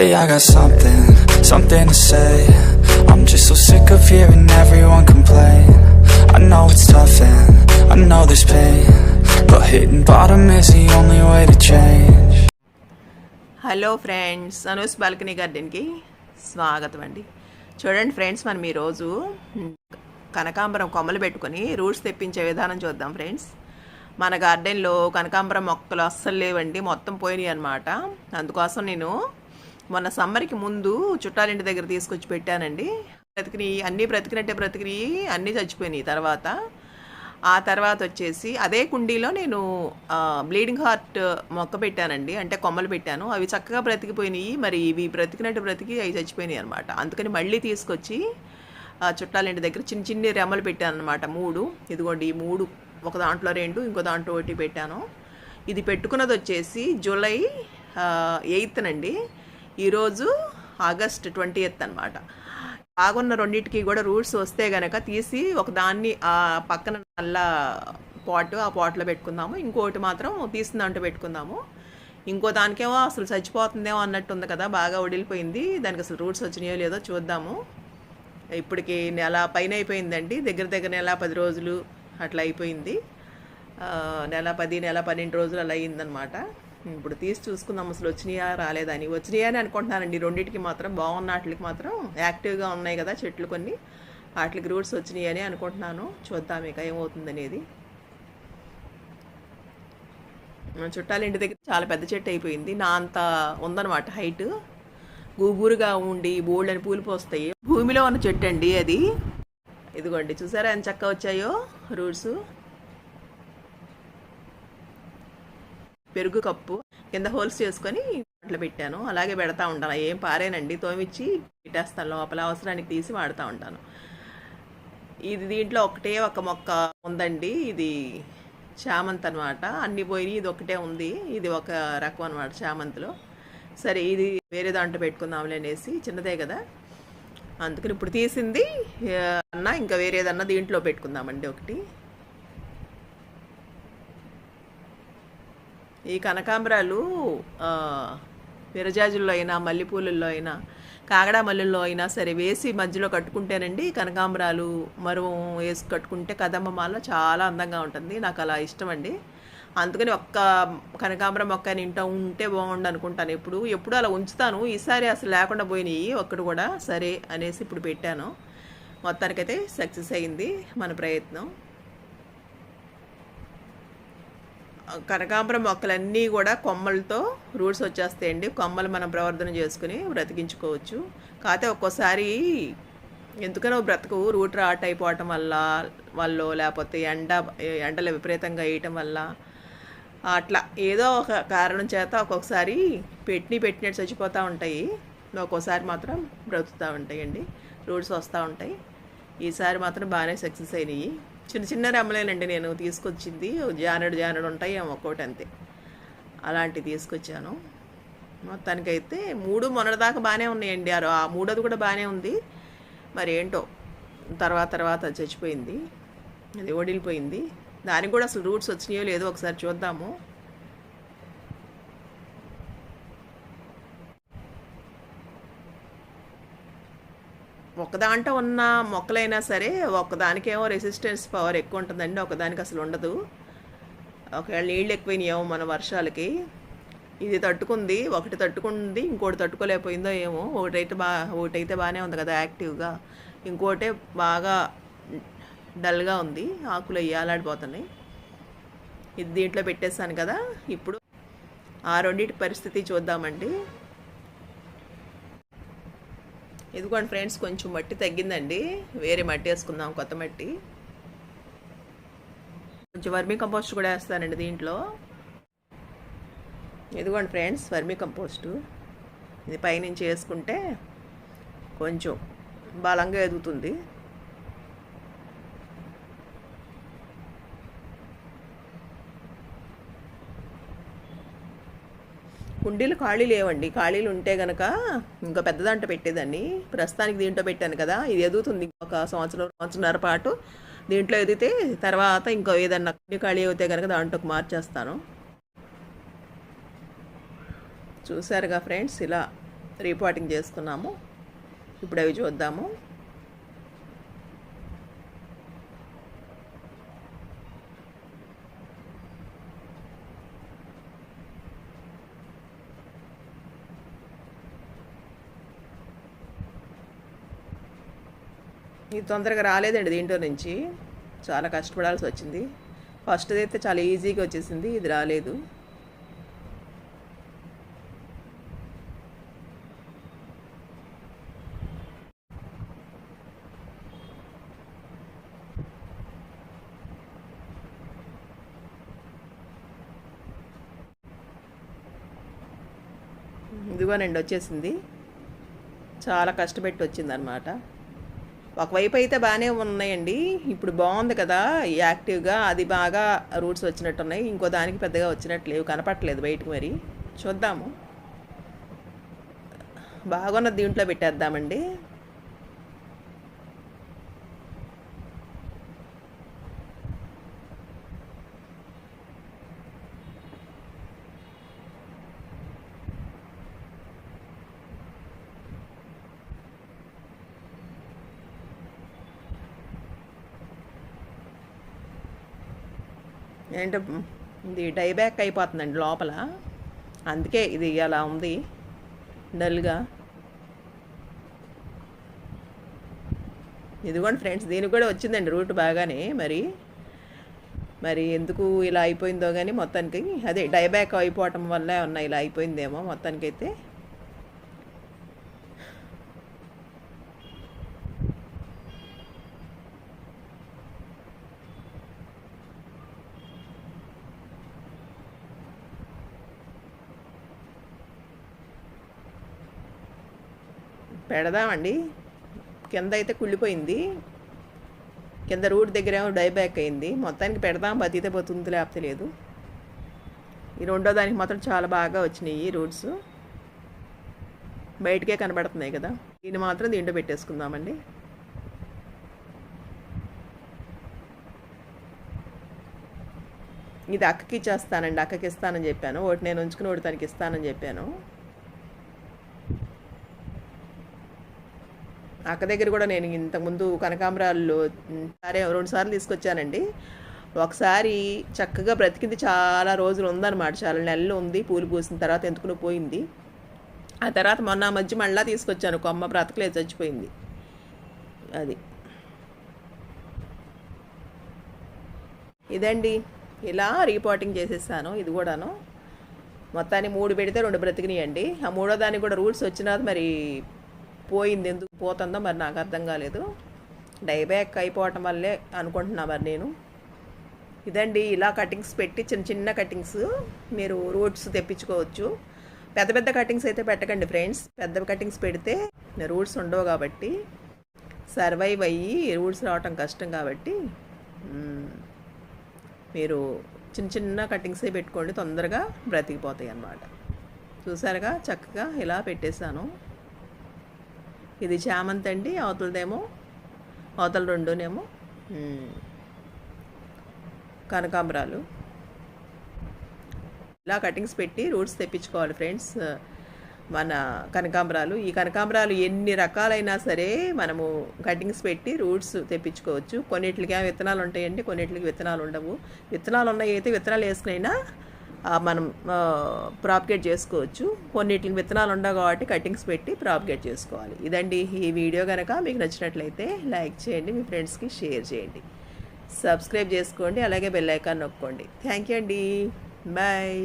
Hey, I got something, something to say. I'm just so sick of hearing everyone complain. I know it's tough and I know there's pain. But hitting bottom is the only way to change. Hello friends Anu's balcony గార్డెన్కి స్వాగతం అండి చూడండి friends మనం ఈరోజు కనకాంబరం కొమ్మలు పెట్టుకొని roots తెప్పించే విధానం చూద్దాం ఫ్రెండ్స్ మన గార్డెన్లో కనకాంబరం మొక్కలు అస్సలు లేవండి మొత్తం పోయినాయి అనమాట అందుకోసం నేను మొన్న సమ్మర్కి ముందు చుట్టాలింటి దగ్గర తీసుకొచ్చి పెట్టానండి. బ్రతికినాయి అన్నీ బ్రతికినట్టే బ్రతికినాయి అన్నీ చచ్చిపోయినాయి తర్వాత. ఆ తర్వాత వచ్చేసి అదే కుండీలో నేను బ్లీడింగ్ హార్ట్ మొక్క పెట్టానండి. అంటే కొమ్మలు పెట్టాను. అవి చక్కగా బ్రతికిపోయినాయి. మరి ఇవి బ్రతికినట్టు బ్రతికి అవి చచ్చిపోయినాయి అనమాట అందుకని మళ్ళీ తీసుకొచ్చి ఆ, చుట్టాలింటి దగ్గర చిన్న చిన్ని రెమ్మలు పెట్టాను అనమాట మూడు. ఇదిగోండి ఈ మూడు. ఒక దాంట్లో రెండు ఇంకో దాంట్లో ఒకటి పెట్టాను. ఇది పెట్టుకున్నది వచ్చేసి జూలై ఎయిత్నండి. ఈరోజు ఆగస్ట్ ట్వంటీ ఎయిత్ అనమాట బాగున్న రెండింటికి కూడా రూట్స్ వస్తే గనక తీసి ఒక దాన్ని ఆ పక్కన నల్ల పాట్ ఆ పాట్లో పెట్టుకుందాము. ఇంకోటి మాత్రం తీసిన దాంట్లో పెట్టుకుందాము. ఇంకో దానికేమో అసలు చచ్చిపోతుందేమో అన్నట్టు ఉంది కదా బాగా వడిలిపోయింది దానికి అసలు రూట్స్ వచ్చినాయో లేదో చూద్దాము. ఇప్పటికి నెల పైన అయిపోయిందండి. దగ్గర దగ్గర నెల పది రోజులు అట్లా అయిపోయింది. నెల పది నెల పన్నెండు రోజులు అలా అయిందనమాట ఇప్పుడు తీసి చూసుకుందాం అసలు వచ్చినాయా రాలేదని. వచ్చినాయా అని అనుకుంటున్నానండి. రెండింటికి మాత్రం బాగున్న వాటికి మాత్రం యాక్టివ్గా ఉన్నాయి కదా చెట్లు కొన్ని. వాటికి రూట్స్ వచ్చినాయని అనుకుంటున్నాను. చూద్దాం ఇక ఏమవుతుందనేది. మా చుట్టాల ఇంటి దగ్గర చాలా పెద్ద చెట్టు అయిపోయింది. నా అంత ఉందన్నమాట హైట్. గూబూరుగా ఉండి బోల్డని పూలు పోస్తాయి. భూమిలో ఉన్న చెట్టు అండి అది. ఇదిగోండి చూసారా ఎంత చక్కగా వచ్చాయో రూట్స్. పెరుగు కప్పు కింద హోల్స్ చేసుకొని అట్లా పెట్టాను. అలాగే పెడతా ఉంటాను. ఏం పారేనండి. తోమిచ్చి పెట్టేస్తాను. లోపల అవసరానికి తీసి వాడుతూ ఉంటాను. ఇది దీంట్లో ఒకటే ఒక మొక్క ఉందండి. ఇది చామంతి అనమాట అన్ని పోయినాయి. ఇది ఒకటే ఉంది. ఇది ఒక రకం అనమాట చామంతిలో. సరే ఇది వేరే దాంట్లో పెట్టుకుందాంలే అనేసి చిన్నదే కదా. అందుకని ఇప్పుడు తీసింది. అన్నా అన్న ఇంకా వేరేదన్నా దీంట్లో పెట్టుకుందామండి ఒకటి. ఈ కనకాంబరాలు విరజాజుల్లో అయినా మల్లెపూలల్లో అయినా కాగడా మల్లెల్లో అయినా సరే వేసి మధ్యలో కట్టుకుంటేనండి కనకాంబరాలు మరువం వేసి కట్టుకుంటే కదమ్మ మాల చాలా అందంగా ఉంటుంది. నాకు అలా ఇష్టం అండి అందుకని ఒక్క కనకాంబరం మొక్క ఇంట ఉంటే బాగుండు అనుకుంటాను. ఎప్పుడు ఎప్పుడు అలా ఉంచుతాను. ఈసారి అసలు లేకుండా పోయినాయి ఒక్కడు కూడా. సరే అనేసి ఇప్పుడు పెట్టాను. మొత్తానికైతే సక్సెస్ అయింది మన ప్రయత్నం. కనకాంబరం మొక్కలన్నీ కూడా కొమ్మలతో రూట్స్ వచ్చేస్తాయండి. కొమ్మలు మనం ప్రవర్ధన చేసుకుని బ్రతికించుకోవచ్చు. కాకపోతే ఒక్కోసారి ఎందుకనో బ్రతకవు రూట్ రాట్ అయిపోవటం వల్ల వాళ్ళు లేకపోతే ఎండ ఎండలు విపరీతంగా వేయటం వల్ల అట్లా ఏదో ఒక కారణం చేత ఒక్కొక్కసారి పెట్టిని పెట్టినట్టు చచ్చిపోతూ ఉంటాయి. ఒక్కోసారి మాత్రం బ్రతుకుతూ ఉంటాయండి. రూట్స్ వస్తూ ఉంటాయి. ఈసారి మాత్రం బాగానే సక్సెస్ అయినాయి. చిన్న చిన్న రెమ్మలేనండి నేను తీసుకొచ్చింది. జానడు జానడు ఉంటాయి ఏమో ఒక్కోటి అంతే. అలాంటివి తీసుకొచ్చాను. మొత్తానికైతే మూడు మొన్నటిదాకా బాగానే ఉన్నాయండి. ఆ ఆ మూడోది కూడా బాగానే ఉంది. మరి ఏంటో తర్వాత తర్వాత అది చచ్చిపోయింది. అది ఓడిలిపోయింది దానికి కూడా అసలు రూట్స్ వచ్చినాయో లేదో ఒకసారి చూద్దాము. ఒకదాంట్లో ఉన్న మొక్కలైనా సరే ఒకదానికేమో రెసిస్టెన్స్ పవర్ ఎక్కువ ఉంటుందండి ఒకదానికి అసలు ఉండదు. ఒకవేళ నీళ్ళు ఎక్కువైనాయేమో మన వర్షాలకి ఇది తట్టుకుంది ఒకటి తట్టుకుంది ఇంకోటి తట్టుకోలేకపోయిందో ఏమో ఒకటైతే బా ఒకటైతే బాగానే ఉంది కదా యాక్టివ్గా. ఇంకోటే బాగా డల్గా ఉంది ఆకులు అయ్యి ఇది దీంట్లో పెట్టేస్తాను కదా ఇప్పుడు ఆ రెండింటి పరిస్థితి చూద్దామండి. ఇదిగోండి ఫ్రెండ్స్ కొంచెం మట్టి తగ్గిందండి. వేరే మట్టి వేసుకుందాం కొత్త మట్టి. కొంచెం వర్మీ కంపోస్ట్ కూడా వేస్తానండి దీంట్లో. ఇదిగోండి ఫ్రెండ్స్ వర్మీ కంపోస్ట్. ఇది పైనుంచి వేసుకుంటే కొంచెం బలంగా ఎదుగుతుంది. కుండీలు ఖాళీ లేవండి. ఖాళీలు ఉంటే గనక ఇంకా పెద్ద దాంట్లో పెట్టేదాన్ని. ప్రస్తుతానికి దీంట్లో పెట్టాను కదా ఇది ఎదుగుతుంది ఒక సంవత్సరం సంవత్సరంన్నర పాటు. దీంట్లో ఎదిగితే తర్వాత ఇంకో ఏదన్నా కుండీ ఖాళీ అవుతే కనుక దాంట్లోకి మార్చేస్తాను. చూసారుగా ఫ్రెండ్స్ ఇలా రీపాటింగ్ చేసుకున్నాము ఇప్పుడు అవి చూద్దాము. ఇది తొందరగా రాలేదండి దీంట్లో నుంచి. చాలా కష్టపడాల్సి వచ్చింది. ఫస్ట్ అయితే చాలా ఈజీగా వచ్చేసింది. ఇది రాలేదు. ఇదిగోనండి వచ్చేసింది. చాలా కష్టపెట్టి వచ్చింది అనమాట ఒకవైపు అయితే బాగానే ఉన్నాయండి. ఇప్పుడు బాగుంది కదా యాక్టివ్గా అది బాగా రూట్స్ వచ్చినట్టు ఉన్నాయి ఇంకో దానికి పెద్దగా వచ్చినట్లేవు కనపట్లేదు బయటకు మరి. చూద్దాము. బాగున్నది దీంట్లో పెట్టేద్దామండి. ఏంటో ఇది డైబ్యాక్ అయిపోతుందండి లోపల. అందుకే ఇది అలా ఉంది. డల్గా. ఇదిగోండి ఫ్రెండ్స్ దీనికి కూడా వచ్చిందండి రూట్ బాగానే మరి. మరి ఎందుకు ఇలా అయిపోయిందో కానీ మొత్తానికి అదే డైబ్యాక్ అయిపోవటం వల్ల ఉన్న ఇలా అయిపోయిందేమో మొత్తానికైతే. పెడదామండి. కింద అయితే కుళ్ళిపోయింది. కింద రూట్ దగ్గర ఏమో డైబ్యాక్ అయింది. మొత్తానికి పెడదాం బతితే పోతుంది లేకపోతే లేదు. ఈ రెండో దానికి మాత్రం చాలా బాగా వచ్చినాయి రూట్స్ బయటకే కనబడుతున్నాయి కదా. దీన్ని మాత్రం దీంట్లో పెట్టేసుకుందామండి. ఇది అక్కకి ఇచ్చేస్తానండి. అక్కకి ఇస్తానని చెప్పాను. ఒకటి నేను ఉంచుకుని ఒకటి తనకి ఇస్తానని చెప్పాను. అక్క దగ్గర కూడా నేను ఇంతకుముందు కనకాంబరాలు సరే రెండు సార్లు తీసుకొచ్చానండి. ఒకసారి చక్కగా బ్రతికింది చాలా రోజులు ఉందన్నమాట. చాలా నెలలు ఉంది పూలు పూసిన తర్వాత ఎందుకుని పోయింది. ఆ తర్వాత మొన్న మధ్య మళ్ళా తీసుకొచ్చాను కొమ్మ బ్రతకలేదు చచ్చిపోయింది. అది. ఇదండి ఇలా రీపోటింగ్ చేసేసాను ఇది కూడాను. మొత్తాన్ని మూడు పెడితే రెండు బ్రతికినాయండి. ఆ మూడో దానికి కూడా రూల్స్ వచ్చినా మరి పోయింది. ఎందుకు పోతుందో మరి నాకు అర్థం కాలేదు. డైబ్యాక్ అయిపోవటం వల్లే అనుకుంటున్నా మరి నేను. ఇదండి ఇలా కటింగ్స్ పెట్టి చిన్న చిన్న కటింగ్స్ మీరు రూట్స్ తెప్పించుకోవచ్చు. పెద్ద పెద్ద కటింగ్స్ అయితే పెట్టకండి ఫ్రెండ్స్. పెద్ద కటింగ్స్ పెడితే రూట్స్ ఉండవు కాబట్టి సర్వైవ్ అయ్యి రూట్స్ రావటం కష్టం కాబట్టి మీరు చిన్న చిన్న కటింగ్సే పెట్టుకోండి. తొందరగా బ్రతికిపోతాయి అన్నమాట. చూసారుగా? చక్కగా ఇలా పెట్టేశాను. ఇది చామంతి అండి అవతలదేమో అవతల రెండునేమో కనకాంబరాలు. ఇలా కటింగ్స్ పెట్టి రూట్స్ తెప్పించుకోవాలి ఫ్రెండ్స్. మన కనకాంబరాలు. ఈ కనకాంబరాలు ఎన్ని రకాలైనా సరే మనము కటింగ్స్ పెట్టి రూట్స్ తెప్పించుకోవచ్చు. కొన్నిటికి ఏమో విత్తనాలు ఉంటాయండి కొన్నిటికి విత్తనాలు ఉండవు. విత్తనాలు ఉన్నాయి అయితే విత్తనాలు వేసుకునైనా మనం ప్రాపిగేట్ చేసుకోవచ్చు. కొన్నిటికి విత్తనాలు ఉండవు కాబట్టి కటింగ్స్ పెట్టి ప్రాపిగేట్ చేసుకోవాలి. ఇదండి ఈ వీడియో కనుక మీకు నచ్చినట్లయితే లైక్ చేయండి మీ ఫ్రెండ్స్కి షేర్ చేయండి. సబ్స్క్రైబ్ చేసుకోండి అలాగే బెల్ ఐకాన్ నొక్కండి. థ్యాంక్ యూ అండి. బాయ్.